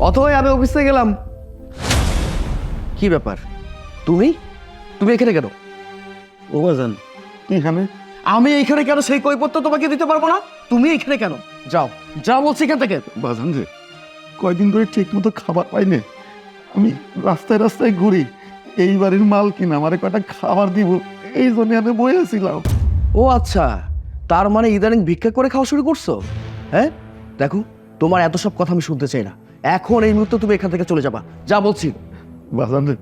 অথবা আমি অফিসে গেলাম। কি ব্যাপার? তুমি? তুমি এখানে কেন? ও বাজান এখানে? আমি এইখানে কেন? সেই কৈপত্র তোমাকে দিতে পারব না। তুমি এইখানে কেন? যাও যা বলছি এখান থেকে। বাজান রে কয়দিন ধরে ঠিক মতো খাবার পাইনি। আমি রাস্তায় রাস্তায় ঘুরি এই বাড়ির মাল কিনা আমারে কয়টা খাবার দিব এই জন্য আমি বইয়েছিলাম ও আচ্ছা তার মানে ইদানিং ভিক্ষা করে খাওয়া শুরু করছ? হ্যাঁ? দেখো তোমার এত সব কথা আমি শুনতে চাই না। এখন এই মুহূর্তে তুমি এখান থেকে চলে যাবা। যা বলছি। বাজান রে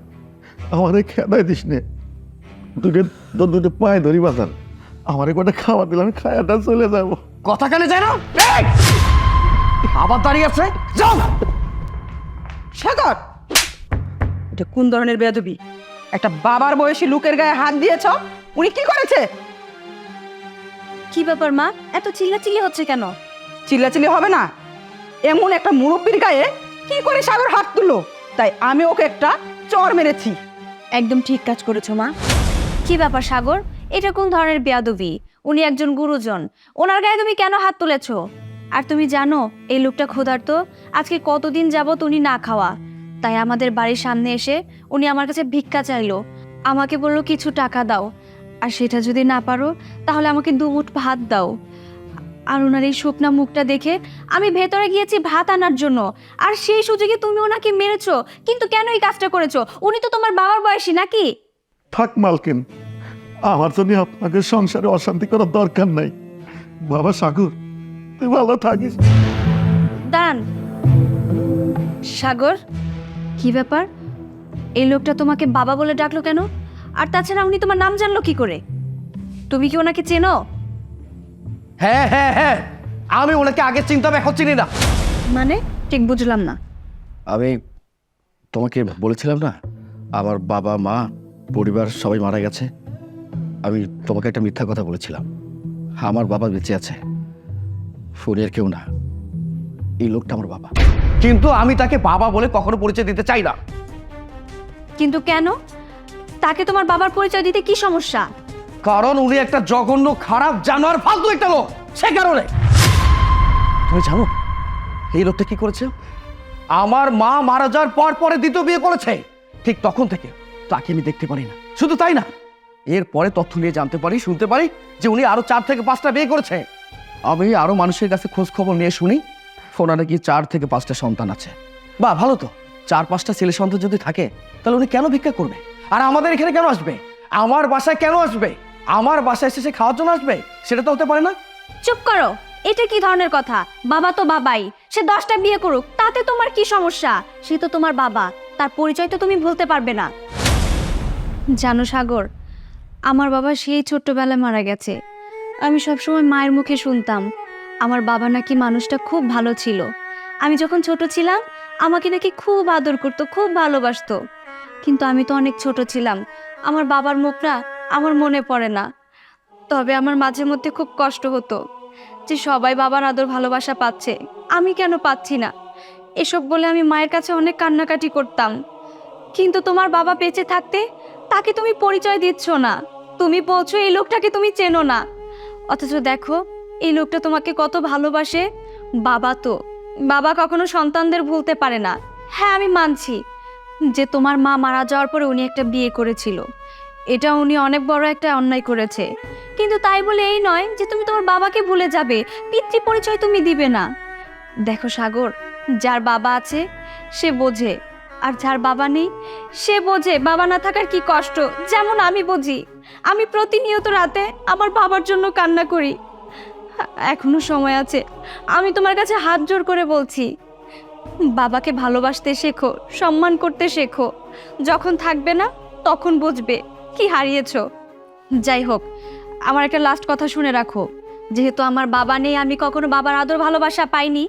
আমারে খেদাই দিস নে। দুটো তোর দুটো পায়ে ধরি বাজান। আমারে কয়টা খাবার দিলাম খায়াটা চলে যাব। কথা কানে যায় না? আবার দাঁড়িয়ে আছে? যাও! সাগর! এটা কোন ধরনের বেয়াদবি? একটা বাবার বয়সী লোকের গায়ে হাত দিয়েছ? উনি কি করেছে? কি ব্যাপার মা? এত চিল্লাচিল্লি হচ্ছে কেন? চিল্লাচিল্লি হবে না। এমন একটা মুরব্বীর গায়ে কি করে সাগর হাত তুললো? তাই আমি ওকে একটা চর মেরেছি। একদম ঠিক কাজ করেছ, মা। কি ব্যাপার, সাগর? এটা কোন ধরনের বেয়াদবি? উনি একজন গুরুজন। ওনার গায়ে তুমি কেন হাত তুলেছো? আর তুমি জানো, এই লোকটা ক্ষুধার্ত। আজকে কতদিন যাবত উনি না খাওয়া। তাই আমাদের বাড়ির সামনে এসে উনি আমার কাছে ভিক্ষা চাইলো। আমাকে বলল, কিছু টাকা দাও। আর সেটা যদি না পারো, তাহলে আমাকে দুমুঠ ভাত দাও। আর ওনার এই শুকনা মুখটা দেখে আমি ভেতরে গিয়েছি ভাত আনার জন্য। আর সেই সুযোগে তুমি ওনাকে মেরেছো। কিন্তু কেন এই কাজটা করেছ? উনি তো তোমার বাবার বয়সী নাকি? থাক মালকিন আমার জন্য আপনাকে সংসারে অশান্তি করার দরকার নাই। বাবা সাগর তুই ভালো থাকিস। দাঁড়ান। সাগর কি ব্যাপার? এই লোকটা তোমাকে বাবা বলে ডাকলো কেন? আর তাছাড়া উনি তোমার নাম জানলো কি করে? তুমি কি ওনাকে চেনো? হ্যাঁ হ্যাঁ হ্যাঁ। আমি ওনাকে আগে চিনতাম এখন চিনি না। মানে? ঠিক বুঝলাম না। আমি তোমাকে বলেছিলাম না আমার বাবা মা পরিবার সবাই মারা গেছে। আমি তোমাকে একটা মিথ্যা কথা বলেছিলাম। আমার বাবা বেঁচে আছে। ফরিয়ার কেউ না। এই লোকটা আমার বাবা। কিন্তু আমি তাকে বাবা বলে কখনো পরিচয় দিতে চাই না। কিন্তু কেন? তাকে তোমার বাবার পরিচয় দিতে কি সমস্যা? কারণ উনি একটা জঘন্য, খারাপ জানোয়ার, ফালতু একটা লোক। সে কারণে। তুমি জানো, এই লোকটা কি করেছে? আমার মা মারা যাওয়ার পর পরে দ্বিতীয় বিয়ে করেছে। ঠিক তখন থেকে তাকে আমি দেখতে পারি না। শুধু তাই না এরপরে তথ্য নিয়ে জানতে পারি, শুনতে পারি যে উনি আরও চার থেকে পাঁচটা বিয়ে করেছে। আমি আরও মানুষের কাছে খোঁজ খবর নিয়ে শুনি, ওনার নাকি চার থেকে পাঁচটা সন্তান আছে। বা ভালো তো, চার পাঁচটা ছেলে সন্তান যদি থাকে, তাহলে উনি কেন ভিক্ষা করবে? আর আমাদের এখানে কেন আসবে? আমার বাসায় কেন আসবে? আমার বাসায় এসে সে খাওয়ার জন্য আসবে? সেটা তো হতে পারে না। চুপ করো। এটা কি ধরনের কথা? বাবা তো বাবাই। সে দশটা বিয়ে করুক, তাতে তোমার কি সমস্যা? সে তো তোমার বাবা। তার পরিচয় তো তুমি ভুলতে পারবে না। জানো সাগর, আমার বাবা সেই ছোট্টবেলায় মারা গেছে। আমি সবসময় মায়ের মুখে শুনতাম, আমার বাবা নাকি মানুষটা খুব ভালো ছিল। আমি যখন ছোট ছিলাম, আমাকে নাকি খুব আদর করতো, খুব ভালোবাসতো। কিন্তু আমি তো অনেক ছোট ছিলাম। আমার বাবার মুখটা আমার মনে পড়ে না। তবে আমার মাঝে মধ্যে খুব কষ্ট হতো যে সবাই বাবার আদর ভালোবাসা পাচ্ছে। আমি কেন পাচ্ছি না? এসব বলে আমি মায়ের কাছে অনেক কান্নাকাটি করতাম। কিন্তু তোমার বাবা বেঁচে থাকতে তাকে তুমি পরিচয় দিচ্ছ না। তুমি বলছো, এই লোকটাকে তুমি চেনো না। অথচ দেখো, এই লোকটা তোমাকে কত ভালোবাসে। বাবা তো, বাবা কখনো সন্তানদের ভুলতে পারে না। হ্যাঁ আমি মানছি যে তোমার মা মারা যাওয়ার পরে উনি একটা বিয়ে করেছিল। এটা উনি অনেক বড় একটা অন্যায় করেছে। কিন্তু তাই বলে এই নয় যে তুমি তোমার বাবাকে ভুলে যাবে। পিতৃ পরিচয় তুমি দিবে না। দেখো সাগর, যার বাবা আছে, সে বোঝে। আর যার বাবা নেই, সে বোঝে বাবা না থাকার কি কষ্ট। যেমন আমি বুঝি। আমি প্রতিনিয়ত রাতে আমার বাবার জন্য কান্না করি। এখনও সময় আছে। আমি তোমার কাছে হাত জোর করে বলছি, বাবাকে ভালোবাসতে শেখো, সম্মান করতে শেখো। যখন থাকবে না, তখন বুঝবে। কি হারিয়েছো? যাই হোক আমার একটা লাস্ট কথা শুনে রাখো। যেহেতু আমার বাবা নেই, আমি কখনো বাবার আদর ভালোবাসা পাইনি,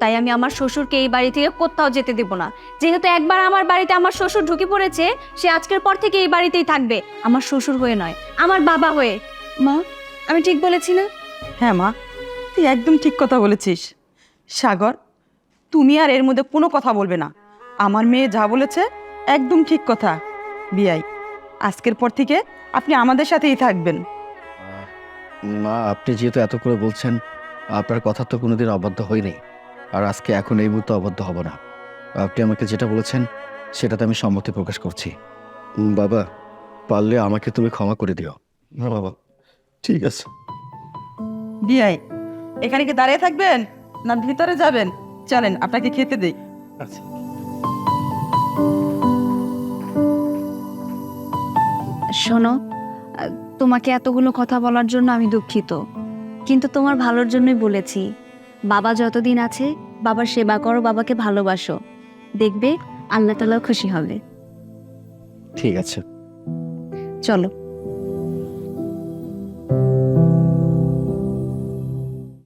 তাই আমি আমার শ্বশুরকে এই বাড়ি থেকে কোথাও যেতে দেব না। যেহেতু একবার আমার বাড়িতে আমার শ্বশুর ঢুকে পড়েছে, সে আজকের পর থেকে এই বাড়িতেই থাকবে। আমার শ্বশুর হয়ে নয়, আমার বাবা হয়ে। মা, আমি ঠিক বলেছি না? হ্যাঁ মা, তুই একদম ঠিক কথা বলেছিস। সাগর, তুমি আর এর মধ্যে কোনো কথা বলবে না। আমার মেয়ে যা বলেছে, একদম ঠিক কথা। বিয়াই আজকের পর থেকে আপনি আমাদের সাথেই থাকবেন। মা আপনি যেহেতু এত করে বলছেন আপনার কথা তো কোনোদিন অবাধ্য হয়নি আর আজকে এখন এই মুহূর্তে অবাধ্য হব না। আপনি আমাকে যেটা বলেছেন সেটাতে আমি সম্মতি প্রকাশ করছি। বাবা পারলে আমাকে তুমি ক্ষমা করে দিও। না বাবা ঠিক আছে। বিয়াই এখানে কি দাঁড়িয়ে থাকবেন না ভিতরে যাবেন? চলেন আপনাকে খেতে দিই। আচ্ছা। শোনো তোমাকে এতগুলো কথা বলার জন্য আমি দুঃখিত। কিন্তু তোমার ভালোর জন্যই বলেছি বাবা যতদিন আছে বাবার সেবা করো বাবাকে ভালোবাসো। দেখবে আল্লাহ তালাও খুশি হবে। ঠিক আছে। চলো।